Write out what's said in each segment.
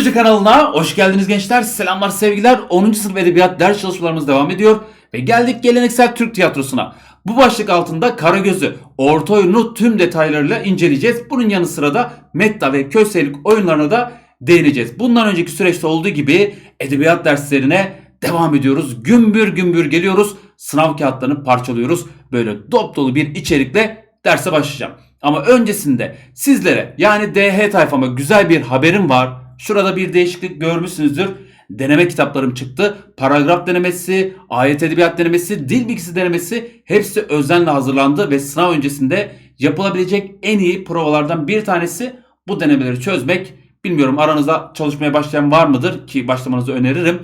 Kutucu kanalına hoş geldiniz gençler. Selamlar sevgiler. 10. sınıf edebiyat ders çalışmalarımız devam ediyor. Ve geldik geleneksel Türk tiyatrosuna. Bu başlık altında Karagöz'ü orta oyunu tüm detaylarıyla inceleyeceğiz. Bunun yanı sıra da Metta ve Köselik oyunlarına da değineceğiz. Bundan önceki süreçte olduğu gibi edebiyat derslerine devam ediyoruz. Gümbür gümbür geliyoruz. Sınav kağıtlarını parçalıyoruz. Böyle dop dolu bir içerikle derse başlayacağım. Ama öncesinde sizlere yani DH tayfama güzel bir haberim var. Şurada bir değişiklik görmüşsünüzdür. Deneme kitaplarım çıktı. Paragraf denemesi, ayet edebiyat denemesi, dil bilgisi denemesi hepsi özenle hazırlandı ve sınav öncesinde yapılabilecek en iyi provalardan bir tanesi bu denemeleri çözmek. Bilmiyorum aranızda çalışmaya başlayan var mıdır ki başlamanızı öneririm.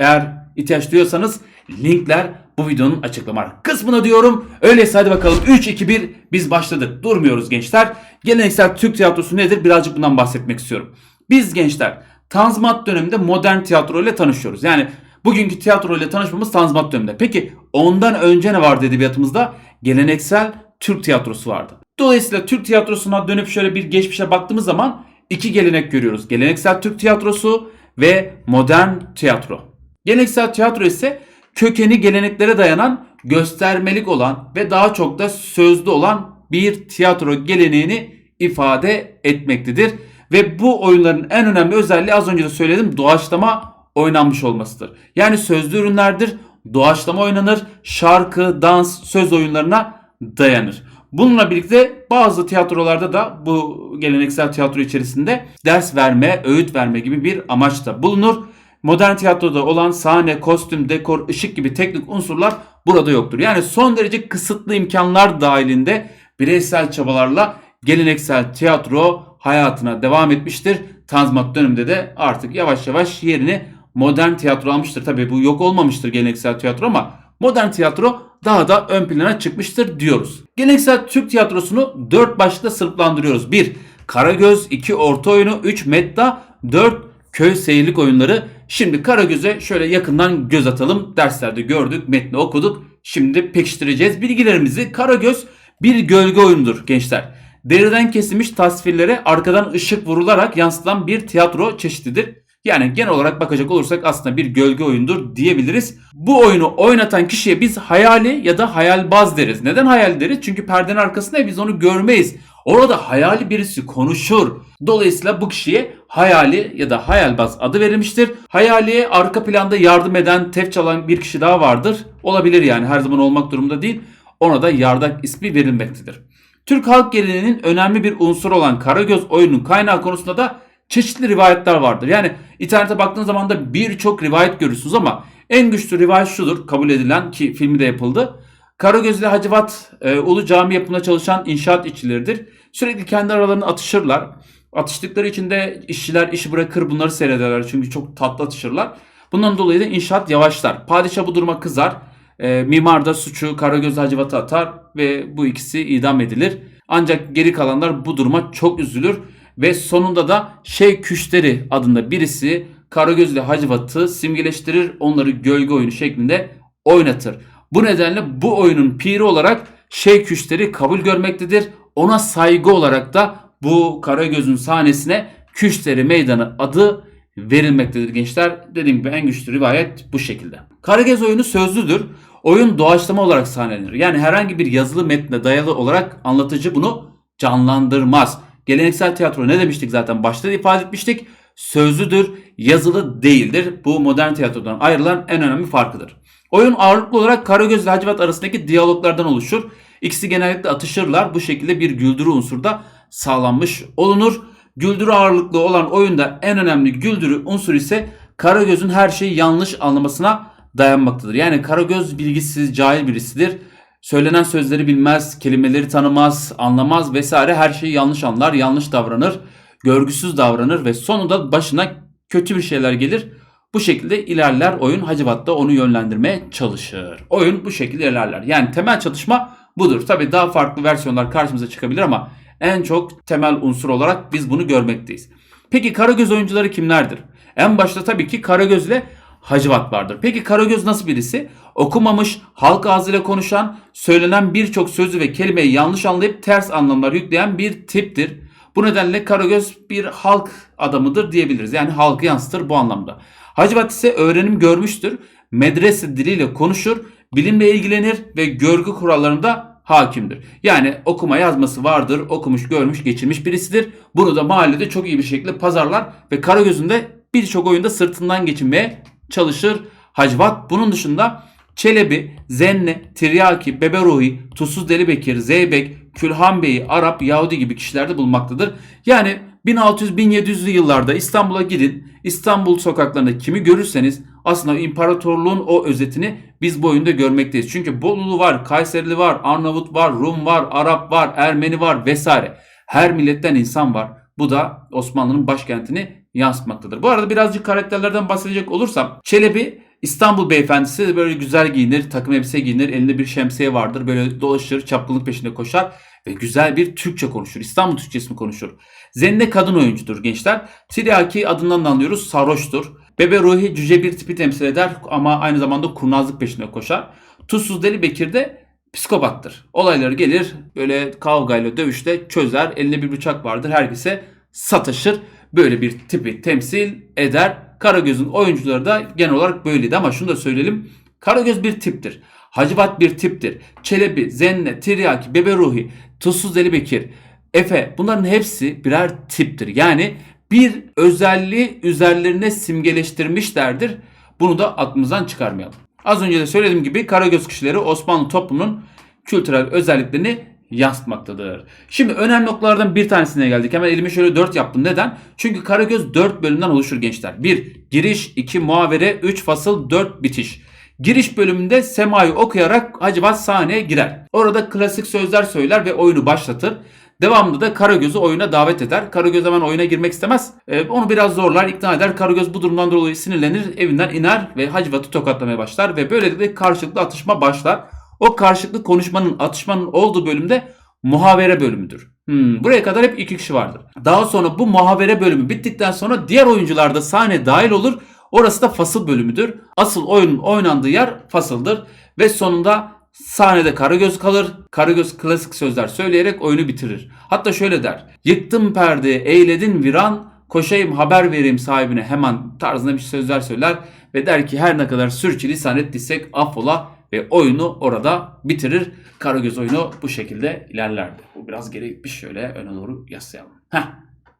Eğer ihtiyaç duyuyorsanız linkler bu videonun açıklama kısmına diyorum. Öyleyse hadi bakalım 3 2 1 biz başladık. Durmuyoruz gençler. Geleneksel Türk tiyatrosu nedir? Birazcık bundan bahsetmek istiyorum. Biz gençler Tanzimat döneminde modern tiyatro ile tanışıyoruz. Yani bugünkü tiyatro ile tanışmamız Tanzimat döneminde. Peki ondan önce ne vardı edebiyatımızda? Geleneksel Türk tiyatrosu vardı. Dolayısıyla Türk tiyatrosuna dönüp şöyle bir geçmişe baktığımız zaman iki gelenek görüyoruz. Geleneksel Türk tiyatrosu ve modern tiyatro. Geleneksel tiyatro ise kökeni geleneklere dayanan, göstermelik olan ve daha çok da sözlü olan bir tiyatro geleneğini ifade etmektedir. Ve bu oyunların en önemli özelliği az önce de söyledim doğaçlama oynanmış olmasıdır. Yani sözlü ürünlerdir, doğaçlama oynanır, şarkı, dans, söz oyunlarına dayanır. Bununla birlikte bazı tiyatrolarda da bu geleneksel tiyatro içerisinde ders verme, öğüt verme gibi bir amaç da bulunur. Modern tiyatroda olan sahne, kostüm, dekor, ışık gibi teknik unsurlar burada yoktur. Yani son derece kısıtlı imkanlar dahilinde bireysel çabalarla geleneksel tiyatro hayatına devam etmiştir. Tanzimat döneminde de artık yavaş yavaş yerini modern tiyatro almıştır. Tabii bu yok olmamıştır geleneksel tiyatro ama modern tiyatro daha da ön plana çıkmıştır diyoruz. Geleneksel Türk tiyatrosunu 4 başlıkta sınıflandırıyoruz. 1. Karagöz, 2. Orta oyunu, 3. Metta, 4. Köy seyirlik oyunları. Şimdi Karagöz'e şöyle yakından göz atalım. Derslerde gördük, metni okuduk. Şimdi pekiştireceğiz bilgilerimizi. Karagöz bir gölge oyunudur gençler. Deriden kesilmiş tasvirlere arkadan ışık vurularak yansıtılan bir tiyatro çeşididir. Yani genel olarak bakacak olursak aslında bir gölge oyundur diyebiliriz. Bu oyunu oynatan kişiye biz hayali ya da hayalbaz deriz. Neden hayal deriz? Çünkü perdenin arkasında biz onu görmeyiz. Orada hayali birisi konuşur. Dolayısıyla bu kişiye hayali ya da hayalbaz adı verilmiştir. Hayaliye arka planda yardım eden, tef çalan bir kişi daha vardır. Olabilir yani her zaman olmak durumunda değil. Ona da yardak ismi verilmektedir. Türk halk geleneğinin önemli bir unsur olan Karagöz oyunun kaynağı konusunda da çeşitli rivayetler vardır. Yani internete baktığınız zaman da birçok rivayet görürsünüz ama en güçlü rivayet şudur kabul edilen ki filmi de yapıldı. Karagöz ile Hacivat e, Ulu Cami yapımında çalışan inşaat işçileridir. Sürekli kendi aralarında atışırlar. Atıştıkları için de işçiler işi bırakır bunları seyrederler çünkü çok tatlı atışırlar. Bundan dolayı da inşaat yavaşlar. Padişah bu duruma kızar. E, mimar da suçu Karagöz Hacivat'a atar ve bu ikisi idam edilir. Ancak geri kalanlar bu duruma çok üzülür ve sonunda da Şey Küşteri adında birisi Karagöz ile Hacivat'ı simgeleştirir, onları gölge oyunu şeklinde oynatır. Bu nedenle bu oyunun piri olarak Şey Küşteri kabul görmektedir. Ona saygı olarak da bu Karagöz'ün sahnesine Küşteri Meydanı adı verilmektedir gençler. Dediğim gibi en güçlü rivayet bu şekilde. Karagöz oyunu sözlüdür. Oyun doğaçlama olarak sahnelenir. Yani herhangi bir yazılı metne dayalı olarak anlatıcı bunu canlandırmaz. Geleneksel tiyatro ne demiştik zaten başta da ifade etmiştik. Sözlüdür, yazılı değildir. Bu modern tiyatrodan ayrılan en önemli farkıdır. Oyun ağırlıklı olarak Karagöz ile Hacivat arasındaki diyaloglardan oluşur. İkisi genellikle atışırlar. Bu şekilde bir güldürü unsuru da sağlanmış olunur. Güldürü ağırlıklı olan oyunda en önemli güldürü unsur ise Karagöz'ün her şeyi yanlış anlamasına dayanmaktadır. Yani Karagöz bilgisiz, cahil birisidir. Söylenen sözleri bilmez, kelimeleri tanımaz, anlamaz vesaire her şeyi yanlış anlar, yanlış davranır, görgüsüz davranır ve sonunda başına kötü bir şeyler gelir. Bu şekilde ilerler oyun Hacivat da onu yönlendirmeye çalışır. Oyun bu şekilde ilerler. Yani temel çatışma budur. Tabi daha farklı versiyonlar karşımıza çıkabilir ama en çok temel unsur olarak biz bunu görmekteyiz. Peki Karagöz oyuncuları kimlerdir? En başta tabii ki Karagöz ile Hacivat vardır. Peki Karagöz nasıl birisi? Okumamış, halk ağzıyla konuşan, söylenen birçok sözü ve kelimeyi yanlış anlayıp ters anlamlar yükleyen bir tiptir. Bu nedenle Karagöz bir halk adamıdır diyebiliriz. Yani halkı yansıtır bu anlamda. Hacivat ise öğrenim görmüştür. Medrese diliyle konuşur, bilimle ilgilenir ve görgü kurallarında hakimdir. Yani okuma yazması vardır, okumuş, görmüş, geçirmiş birisidir. Bunu da mahallede çok iyi bir şekilde pazarlar ve Karagöz'ün de birçok oyunda sırtından geçinmeye çalışır. Hacivat bunun dışında Çelebi, Zenne, Tiryaki, Beberuhi, Tuzsuz Delibekir, Zeybek, Külhan Bey'i, Arap, Yahudi gibi kişilerde bulmaktadır. Yani 1600-1700'lü yıllarda İstanbul'a gidin. İstanbul sokaklarında kimi görürseniz aslında imparatorluğun o özetini biz bu oyunda görmekteyiz. Çünkü Bolulu var, Kayserili var, Arnavut var, Rum var, Arap var, Ermeni var vesaire. Her milletten insan var. Bu da Osmanlı'nın başkentini yansıtmaktadır. Bu arada birazcık karakterlerden bahsedecek olursam Çelebi İstanbul beyefendisi böyle güzel giyinir, takım elbise giyinir, elinde bir şemsiye vardır. Böyle dolaşır, çapkınlık peşinde koşar ve güzel bir Türkçe konuşur. İstanbul Türkçesini konuşur. Zenne kadın oyuncudur gençler. Tiryaki adından da anlıyoruz sarhoştur. Bebe Ruhi cüce bir tipi temsil eder ama aynı zamanda kurnazlık peşinde koşar. Tuzsuz Deli Bekir de psikopattır. Olayları gelir böyle kavgayla dövüşle çözer. Elinde bir bıçak vardır. Herkese sataşır. Böyle bir tipi temsil eder. Karagöz'ün oyuncuları da genel olarak böyleydi ama şunu da söyleyelim. Karagöz bir tiptir. Hacivat bir tiptir. Çelebi, Zenne, Tiryaki, Bebe Ruhi, Tuzsuz Deli Bekir, Efe bunların hepsi birer tiptir. Yani bir özelliği üzerlerine simgeleştirmişlerdir. Bunu da aklımızdan çıkarmayalım. Az önce de söylediğim gibi Karagöz kişileri Osmanlı toplumunun kültürel özelliklerini yansıtmaktadır. Şimdi önemli noktalardan bir tanesine geldik. Hemen elimi şöyle 4 yaptım. Neden? Çünkü Karagöz 4 bölümden oluşur gençler. 1. Giriş, 2. Muhavere, 3. Fasıl, 4. Bitiş. Giriş bölümünde Sema'yı okuyarak Hacivat sahneye girer. Orada klasik sözler söyler ve oyunu başlatır. Devamında da Karagöz'ü oyuna davet eder. Karagöz hemen oyuna girmek istemez. Ee, onu biraz zorlar, ikna eder. Karagöz bu durumdan dolayı sinirlenir, evinden iner ve Hacivat'ı tokatlamaya başlar ve böylelikle karşılıklı atışma başlar. O karşılıklı konuşmanın, atışmanın olduğu bölümde muhavere bölümüdür. Hmm, buraya kadar hep iki kişi vardır. Daha sonra bu muhavere bölümü bittikten sonra diğer oyuncular da sahne dahil olur. Orası da fasıl bölümüdür. Asıl oyunun oynandığı yer fasıldır. Ve sonunda sahnede Karagöz kalır. Karagöz klasik sözler söyleyerek oyunu bitirir. Hatta şöyle der. Yıktım perdeyi, eyledin viran, koşayım haber vereyim sahibine hemen tarzında bir sözler söyler. Ve der ki her ne kadar sürçülisan ettiysek affola ve oyunu orada bitirir. Karagöz oyunu bu şekilde ilerlerdi. Bu biraz geri gitmiş. Şöyle öne doğru yaslayalım. Heh.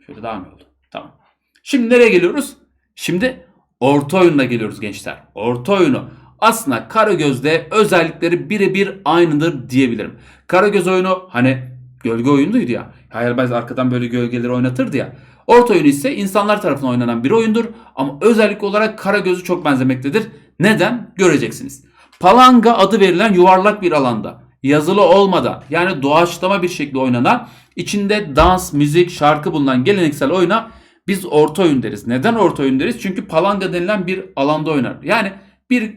Şöyle daha mı oldu? Tamam. Şimdi nereye geliyoruz? Şimdi orta oyununa geliyoruz gençler. Orta oyunu. Aslında Karagöz'de özellikleri birebir aynıdır diyebilirim. Karagöz oyunu hani gölge oyunuydu ya. Hayalbaz arkadan böyle gölgeleri oynatırdı ya. Orta oyunu ise insanlar tarafından oynanan bir oyundur. Ama özellik olarak Karagöz'ü çok benzemektedir. Neden? Göreceksiniz. Palanga adı verilen yuvarlak bir alanda yazılı olmadan yani doğaçlama bir şekilde oynanan içinde dans, müzik, şarkı bulunan geleneksel oyuna biz orta oyun deriz. Neden orta oyun deriz? Çünkü palanga denilen bir alanda oynar. Yani bir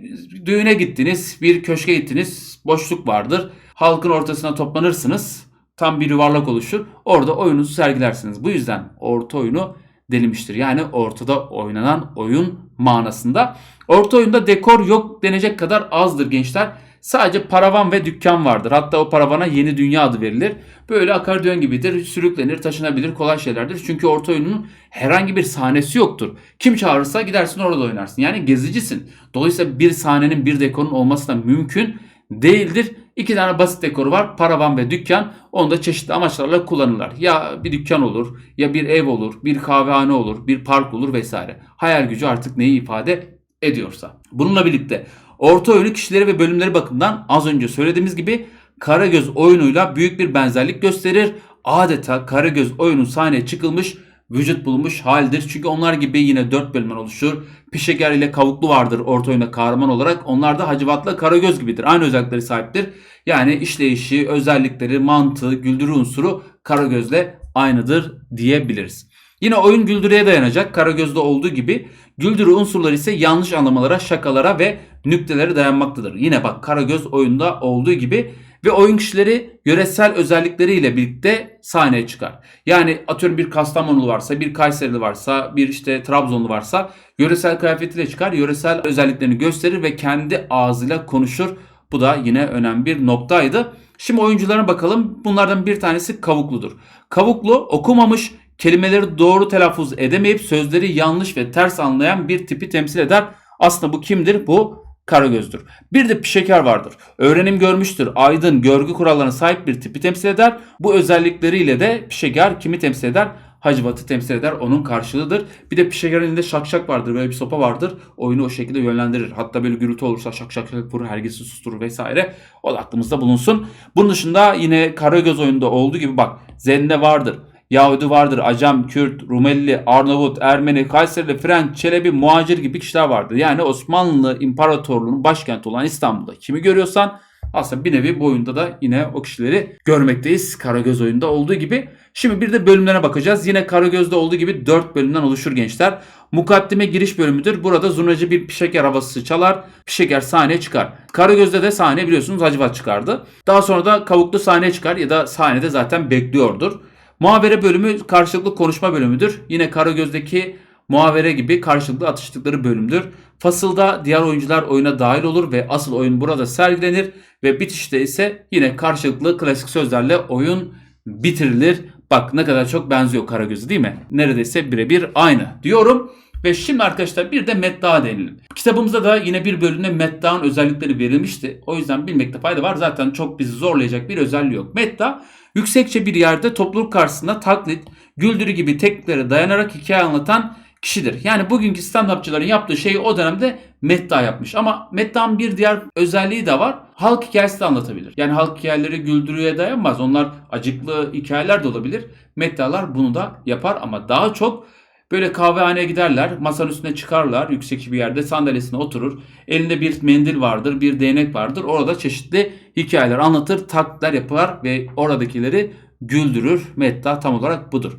düğüne gittiniz, bir köşke gittiniz, boşluk vardır. Halkın ortasına toplanırsınız. Tam bir yuvarlak oluşur. Orada oyununuzu sergilersiniz. Bu yüzden orta oyunu denilmiştir. Yani ortada oynanan oyun manasında. Orta oyunda dekor yok denecek kadar azdır gençler. Sadece paravan ve dükkan vardır. Hatta o paravana yeni dünya adı verilir. Böyle akordeon gibidir. Sürüklenir, taşınabilir, kolay şeylerdir. Çünkü orta oyunun herhangi bir sahnesi yoktur. Kim çağırırsa gidersin orada oynarsın. Yani gezicisin. Dolayısıyla bir sahnenin bir dekorun olması da mümkün değildir. İki tane basit dekoru var. Paravan ve dükkan. Onu da çeşitli amaçlarla kullanırlar. Ya bir dükkan olur, ya bir ev olur, bir kahvehane olur, bir park olur vesaire. Hayal gücü artık neyi ifade ediyorsa. Bununla birlikte orta oyunu kişileri ve bölümleri bakımından az önce söylediğimiz gibi Karagöz oyunuyla büyük bir benzerlik gösterir. Adeta Karagöz oyunun sahneye çıkılmış vücut bulmuş haldir. Çünkü onlar gibi yine 4 bölümden oluşur. Pişeker ile Kavuklu vardır orta oyunda kahraman olarak. Onlar da Hacivat'la Karagöz gibidir. Aynı özellikleri sahiptir. Yani işleyişi, özellikleri, mantığı, güldürü unsuru Karagöz'le aynıdır diyebiliriz. Yine oyun güldürüye dayanacak. Karagöz'de olduğu gibi güldürü unsurları ise yanlış anlamalara, şakalara ve nüktelere dayanmaktadır. Yine bak Karagöz oyunda olduğu gibi ve oyun kişileri yöresel özellikleriyle birlikte sahneye çıkar. Yani atıyorum bir Kastamonulu varsa, bir Kayserili varsa, bir işte Trabzonlu varsa yöresel kıyafetiyle çıkar, yöresel özelliklerini gösterir ve kendi ağzıyla konuşur. Bu da yine önemli bir noktaydı. Şimdi oyunculara bakalım. Bunlardan bir tanesi Kavuklu'dur. Kavuklu okumamış, kelimeleri doğru telaffuz edemeyip sözleri yanlış ve ters anlayan bir tipi temsil eder. Aslında bu kimdir? Bu Karagöz'dür. Bir de Pişeker vardır. Öğrenim görmüştür. Aydın, görgü kurallarına sahip bir tipi temsil eder. Bu özellikleriyle de Pişeker kimi temsil eder? Hacivat'ı temsil eder. Onun karşılığıdır. Bir de Pişeker'in elinde şak şak vardır. Böyle bir sopa vardır. Oyunu o şekilde yönlendirir. Hatta böyle gürültü olursa şak şak vurur. Herkesi susturur vesaire. O da aklımızda bulunsun. Bunun dışında yine Karagöz oyununda olduğu gibi bak Zende vardır. Yahudi vardır, Acem, Kürt, Rumeli, Arnavut, Ermeni, Kayserili, Frenç, Çelebi, Muhacir gibi kişiler vardır. Yani Osmanlı İmparatorluğu'nun başkenti olan İstanbul'da kimi görüyorsan aslında bir nevi bu oyunda da yine o kişileri görmekteyiz. Karagöz oyunda olduğu gibi. Şimdi bir de bölümlerine bakacağız. Yine Karagöz'de olduğu gibi 4 bölümden oluşur gençler. Mukaddime giriş bölümüdür. Burada zurnacı bir pişeker havası çalar. Pişeker sahneye çıkar. Karagöz'de de sahne biliyorsunuz Hacivat çıkardı. Daha sonra da Kavuklu sahneye çıkar ya da sahnede zaten bekliyordur. Muhabere bölümü karşılıklı konuşma bölümüdür. Yine Karagöz'deki muhabere gibi karşılıklı atıştıkları bölümdür. Fasılda diğer oyuncular oyuna dahil olur ve asıl oyun burada sergilenir ve bitişte ise yine karşılıklı klasik sözlerle oyun bitirilir. Bak ne kadar çok benziyor Karagöz'ü değil mi? Neredeyse birebir aynı diyorum. Ve şimdi arkadaşlar bir de Medda denilir. Kitabımızda da yine bir bölümde Medda'nın özellikleri verilmişti. O yüzden bilmekte fayda var. Zaten çok bizi zorlayacak bir özelliği yok. Medda yüksekçe bir yerde topluluk karşısında taklit, güldürü gibi tekniklere dayanarak hikaye anlatan kişidir. Yani bugünkü stand-upçıların yaptığı şeyi o dönemde Medda yapmış. Ama Medda'nın bir diğer özelliği de var. Halk hikayesi de anlatabilir. Yani halk hikayeleri güldürüye dayanmaz. Onlar acıklı hikayeler de olabilir. Medda'lar bunu da yapar ama daha çok Böyle kahvehaneye giderler, masanın üstüne çıkarlar, yüksek bir yerde sandalyesine oturur. Elinde bir mendil vardır, bir değnek vardır. Orada çeşitli hikayeler anlatır, taklitler yapar ve oradakileri güldürür. Metta tam olarak budur.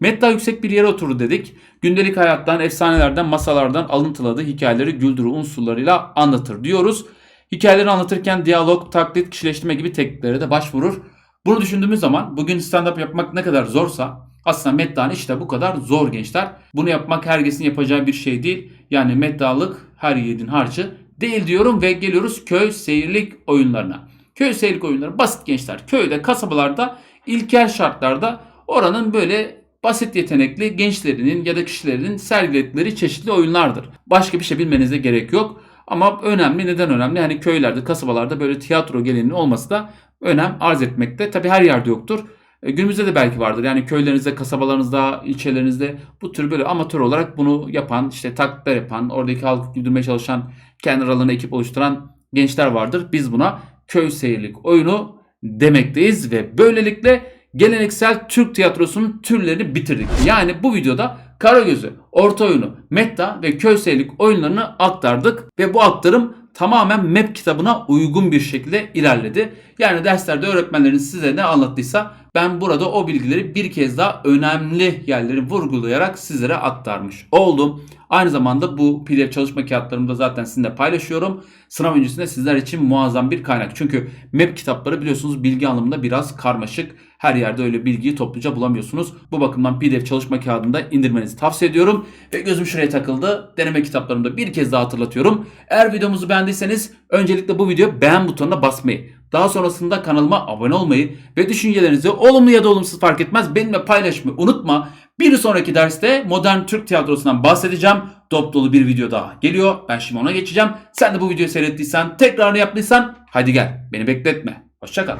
Metta yüksek bir yere oturur dedik. Gündelik hayattan, efsanelerden, masalardan alıntıladığı hikayeleri güldürü unsurlarıyla anlatır diyoruz. Hikayeleri anlatırken diyalog, taklit, kişileştirme gibi tekniklere de başvurur. Bunu düşündüğümüz zaman bugün stand-up yapmak ne kadar zorsa aslında Medda'nın işte bu kadar zor gençler. Bunu yapmak herkesin yapacağı bir şey değil. Yani Medda'lık her yiğidin harcı değil diyorum ve geliyoruz köy seyirlik oyunlarına. Köy seyirlik oyunları basit gençler. Köyde, kasabalarda ilkel şartlarda oranın böyle basit yetenekli gençlerinin ya da kişilerin sergiledikleri çeşitli oyunlardır. Başka bir şey bilmenize gerek yok. Ama önemli neden önemli? Hani köylerde, kasabalarda böyle tiyatro geleneği olması da önem arz etmekte. Tabi her yerde yoktur. E, günümüzde de belki vardır. Yani köylerinizde, kasabalarınızda, ilçelerinizde bu tür böyle amatör olarak bunu yapan, işte taklitler yapan, oradaki halkı güldürmeye çalışan, kendi aralarında ekip oluşturan gençler vardır. Biz buna köy seyirlik oyunu demekteyiz ve böylelikle geleneksel Türk tiyatrosunun türlerini bitirdik. Yani bu videoda Karagöz'ü, orta oyunu, metta ve köy seyirlik oyunlarını aktardık ve bu aktarım tamamen MEP kitabına uygun bir şekilde ilerledi. Yani derslerde öğretmenleriniz size ne anlattıysa ben burada o bilgileri bir kez daha önemli yerleri vurgulayarak sizlere aktarmış oldum. Aynı zamanda bu PDF çalışma kağıtlarımı da zaten sizinle paylaşıyorum. Sınav öncesinde sizler için muazzam bir kaynak. Çünkü MEP kitapları biliyorsunuz bilgi anlamında biraz karmaşık. Her yerde öyle bilgiyi topluca bulamıyorsunuz. Bu bakımdan PDF çalışma kağıdında indirmenizi tavsiye ediyorum. Ve gözüm şuraya takıldı. Deneme kitaplarımda bir kez daha hatırlatıyorum. Eğer videomuzu beğendiyseniz öncelikle bu videoya beğen butonuna basmayı, daha sonrasında kanalıma abone olmayı ve düşüncelerinizi olumlu ya da olumsuz fark etmez benimle paylaşmayı unutma. Bir sonraki derste modern Türk tiyatrosundan bahsedeceğim. Dop dolu bir video daha geliyor. Ben şimdi ona geçeceğim. Sen de bu videoyu seyrettiysen, tekrarını yaptıysan hadi gel. Beni bekletme. Hoşçakal.